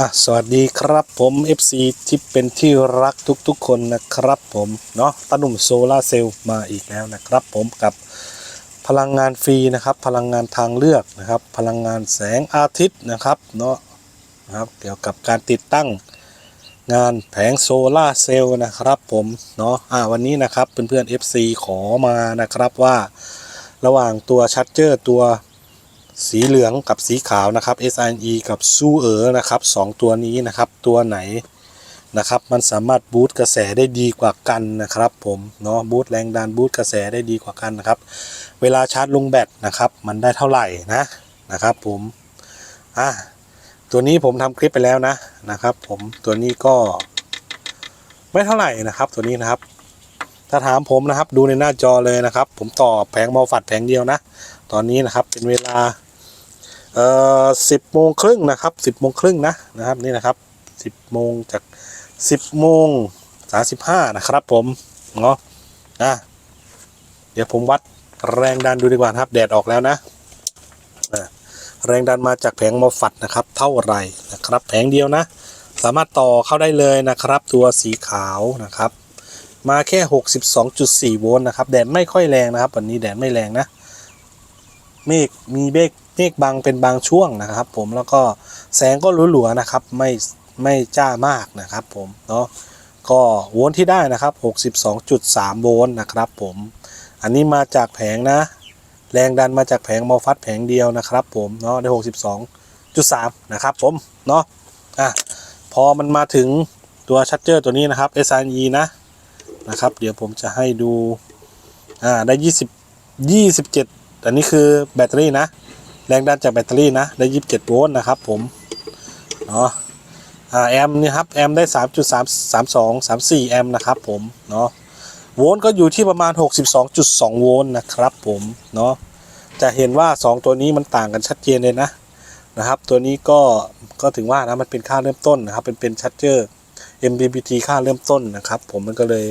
อะสวัสดีครับผม FC ที่เป็นที่รักทุกๆคนนะครับผมเนาะตาหนุ่มโซลาเซลล์มาอีกแล้วนะครับผมกับพลังงานฟรีนะครับพลังงานทางเลือกนะครับ พลังงานแสงอาทิตย์นะครับเนาะนะครับเกี่ยวกับการติดตั้งงานแผงโซลาเซลล์นะครับผมเนาะอ่าวันนี้นะครับเพื่อนๆ FC ขอมานะครับว่า ระหว่างตัวชัดเจอร์ตัว สีเหลืองกับสีขาวนะครับ SIE กับซูเออนะครับสองตัวนี้นะครับตัวไหนนะครับมันสามารถบูตกระแสได้ดีกว่ากันนะครับ ผมเนาะบูตแรงดันบูตกระแสได้ดีกว่ากันนะครับ เวลาชาร์จลงแบตนะครับ มันได้เท่าไหร่นะนะครับ ผมอะตัวนี้ผมทำคลิปไปแล้วนะนะครับ ผมตัวนี้ก็ ไม่เท่าไหร่นะครับ ตัวนี้นะครับ ถ้าถามผมนะครับ ดูในหน้าจอเลยนะครับ ผมต่อแผงมอฝัดแผงเดียวนะ ตอนนี้นะครับเป็นเวลา เอ่อสิบโมงครึ่งนะครับสิบโมงครึ่งนะนะครับนี่นะครับสิบโมงจากสิบโมงสาสิบห้านะครับ ผมเนาะนะเดี๋ยวผมวัดแรงดันดูดีกว่านะครับ แดดออกแล้วนะแรงดันมาจากแผงมอฝัดนะครับ เท่าไหร่นะครับ แผงเดียวนะ สามารถต่อเข้าได้เลยนะครับ ตัวสีขาวนะครับ มาแค่ 62.4 โวลต์นะครับ แดดไม่ค่อยแรงนะครับ วันนี้แดดไม่แรงนะ เมฆมีเมฆเมฆบางเป็นบางช่วงนะครับ ผมแล้วก็แสงก็หลัวๆนะครับ ไม่ไม่จ้ามากนะครับ ผมเนาะก็โวลต์ที่ได้นะครับ 62.3 โวลต์นะครับผมอันนี้มาจากแผงนะ แรงดันมาจากแผงมอฟัดแผงเดียวนะครับ ผมเนาะได้ 62.3 นะครับ ผมเนาะอะพอมันมาถึงตัวชัดเจอร์ตัวนี้นะครับ SRE นะนะครับ เดี๋ยวผมจะให้ดูอ่าได้ 20 27 อันนี้คือแบตเตอรี่นะ แรงดันจากแบตเตอรี่นะ ได้ 27 โวลต์นะครับผม เนาะแอมป์นี่ครับ แอมป์ได้ 3.332 34 แอมป์นะครับผม เนาะโวลต์ก็อยู่ที่ประมาณ 62.2 โวลต์นะครับผม เนาะจะเห็นว่า 2 ตัวนี้มันต่างกันชัดเจนเลยนะนะครับ ตัวนี้ก็ก็ถึงว่านะมันเป็นค่าเริ่มต้นนะครับ เป็นเป็นชัดเจอร์ MPPT ค่าเริ่มต้นนะครับ ผมมันก็เลย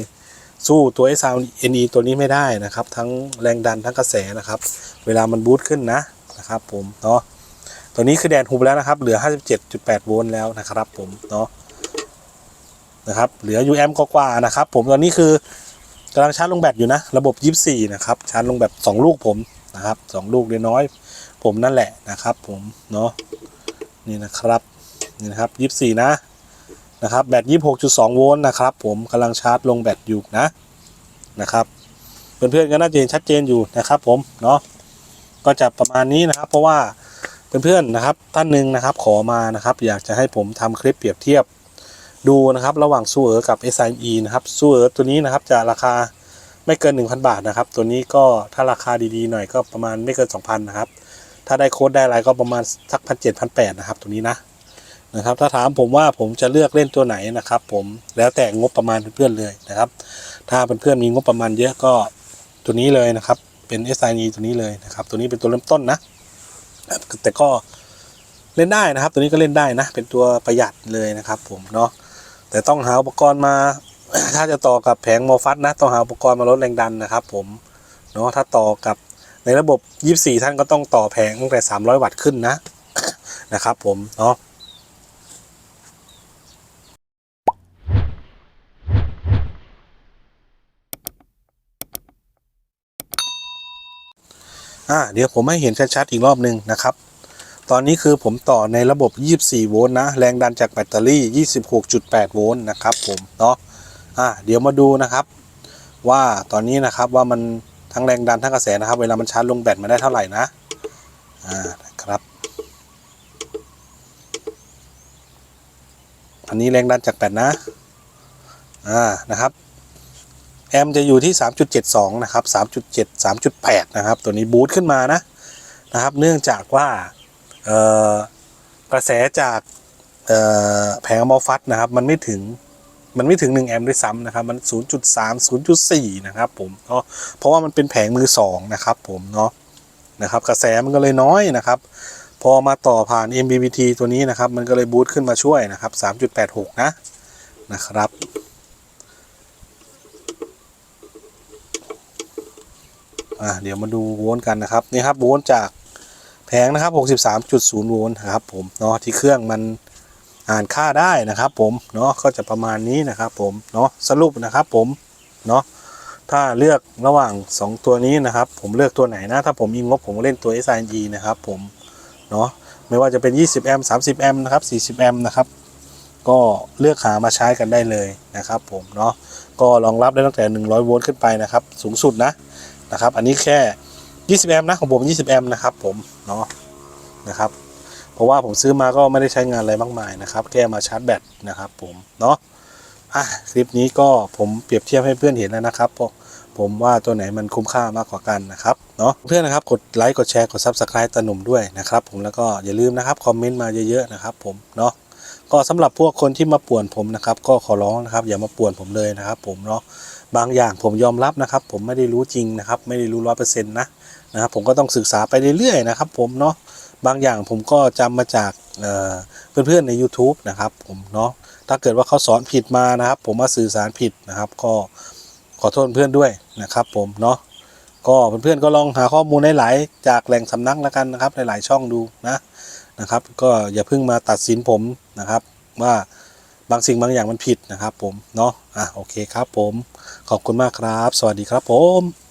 สู้ตัว s r NE ตัวนี้ไม่ได้นะครับ ทั้งแรงดันทั้งกระแสนะครับ เวลามันบูตขึ้นนะนะครับ ผมเนาะตัวนี้คือแดนฮูบแล้วนะครับ เหลือ 57.8 โวลต์แล้วนะครับผมเนาะนะครับ เหลือ UM กว่าๆนะครับ ผมตอนนี้คือกำลังชาร์จลงแบตอยู่นะ ระบบ 24 นะครับ ชาร์จลงแบต2ลูกผมนะครับ2ลูกเล็กน้อย ผมนั่นแหละนะครับ ผมเนาะนี่นะครับนี่นะครับ 24 นะ นะครับแบต26.2 โวลต์นะครับผมกำลังชาร์จลงแบตอยู่นะนะครับเพื่อนๆก็น่าจะเห็นชัดเจนอยู่นะครับ ผมเนาะก็จะประมาณนี้นะครับ เพราะว่าเพื่อนๆนะครับท่านหนึ่งนะครับขอมานะครับ อยากจะให้ผมทำคลิปเปรียบเทียบดูนะครับ ระหว่างซูเอ๋อกับ SIE นะครับซูเอ๋อตัวนี้นะครับจะราคาไม่เกิน 1,000 บาทนะครับ ตัวนี้ก็ถ้าราคาดีๆหน่อยก็ประมาณไม่เกิน 2,000 นะครับ ถ้าได้โค้ดได้อะไรก็ประมาณสักพันเจ็ดพันแปดนะครับ ตัวนี้นะ นะครับ ถ้าถามผมว่าผมจะเลือกเล่นตัวไหนนะครับ ผมแล้วแต่งบประมาณเพื่อนเลยนะครับ ถ้าเพื่อนๆมีงบประมาณเยอะก็ตัวนี้เลยนะครับ เป็น s i e ตัวนี้เลยนะครับ ตัวนี้เป็นตัวเริ่มต้นนะ แต่ก็เล่นได้นะครับ ตัวนี้ก็เล่นได้นะ เป็นตัวประหยัดเลยนะครับ ผมเนาะแต่ต้องหาอุปกรณ์มา ถ้าจะต่อกับแผงโมฟัสนะต้องหาอุปกรณ์มาลดแรงดันนะครับ ผมเนาะถ้าต่อกับในระบบ 24 ท่านก็ต้องต่อแผงตั้งแต่ 300 วัตต์ขึ้นนะนะครับ ผมเนาะ อ่าเดี๋ยวผมให้เห็นชัดๆอีกรอบหนึ่งนะครับ ตอนนี้คือผมต่อในระบบ 24 โวลต์นะ แรงดันจากแบตเตอรี่ 26.8 โวลต์นะครับผมเนาะอ่าเดี๋ยวมาดูนะครับ ว่าตอนนี้นะครับว่ามันทั้งแรงดันทั้งกระแสนะครับ เวลามันชาร์จลงแบตมาได้เท่าไหร่นะอ่านะครับ อันนี้แรงดันจากแบตนะอ่านะครับ แอมจะอยู่ที่ 3.72 นะครับ 3.7 3.8 นะครับ ตัวนี้บูตขึ้นมานะนะครับ เนื่องจากว่ากระแสจากแผงมอฟัสนะครับ มันไม่ถึงมันไม่ถึง 1 แอมป์ด้วยซ้ำนะครับ มัน 0.3 0.4 นะครับผมเนาะเพราะว่ามันเป็นแผงมือ 2 นะครับผมเนาะนะครับ กระแสมันก็เลยน้อยนะครับ พอมาต่อผ่าน MBBT ตัวนี้นะครับ มันก็เลยบูตขึ้นมาช่วยนะครับ 3.86 นะนะครับ อ่าเดี๋ยวมาดูโวลต์กันนะครับนี่ครับโวลต์จากแผงนะครับ 63.0 โวลต์นะครับผมเนาะที่เครื่องมันอ่านค่าได้นะครับ ผมเนาะก็จะประมาณนี้นะครับ ผมเนาะสรุปนะครับผมเนาะถ้าเลือกระหว่าง 2 ตัวนี้นะครับ ผมเลือกตัวไหนนะถ้าผมมีงบผมเล่นตัว s i e นะครับผมเนาะไม่ว่าจะเป็น 20 แอมป์ 30 แอมป์นะครับ 40 แอมป์นะครับก็เลือกหามาใช้กันได้เลยนะครับ ผมเนาะก็รองรับได้ตั้งแต่ 100 โวลต์ขึ้นไปนะครับ สูงสุดนะ นะครับ อันนี้แค่ 20 แอมป์นะของผม 20 แอมป์นะครับผมเนาะนะครับ เพราะว่าผมซื้อมาก็ไม่ได้ใช้งานอะไรมากมายนะครับ แค่มาชาร์จแบตนะครับ ผมเนาะอะคลิปนี้ก็ผมเปรียบเทียบให้เพื่อนเห็นแล้วนะครับพราะผมว่าตัวไหนมันคุ้มค่ามากกว่ากันนะครับเนาะเพื่อนนะครับกดไลค์กดแชร์กด Subscribe ตาหนุ่มด้วยนะครับผมแล้วก็อย่าลืมนะครับคอมเมนต์มาเยอะๆนะครับผมเนาะ ก็สำหรับพวกคนที่มาป่วนผมนะครับ ก็ขอร้องนะครับ อย่ามาป่วนผมเลยนะครับ ผมเนาะบางอย่างผมยอมรับนะครับ ผมไม่ได้รู้จริงนะครับ ไม่ได้รู้ร้อยเปอร์เซ็นต์นะนะครับ ผมก็ต้องศึกษาไปเรื่อยๆนะครับ ผมเนาะบางอย่างผมก็จำมาจากเเพื่อนๆใน YouTube นะครับ ผมเนาะถ้าเกิดว่าเขาสอนผิดมานะครับ ผมมาสื่อสารผิดนะครับ ก็ขอโทษเพื่อนด้วยนะครับ ผมเนาะก็เพื่อนๆก็ลองหาข้อมูลหลายๆจากแหล่งสำนักแล้วกันนะครับ หลายๆช่องดูนะนะครับ ก็อย่าเพิ่งมาตัดสินผม นะครับ ว่าบางสิ่งบางอย่างมันผิดนะครับผมเนาะอะโอเคครับผมขอบคุณมากครับ สวัสดีครับผม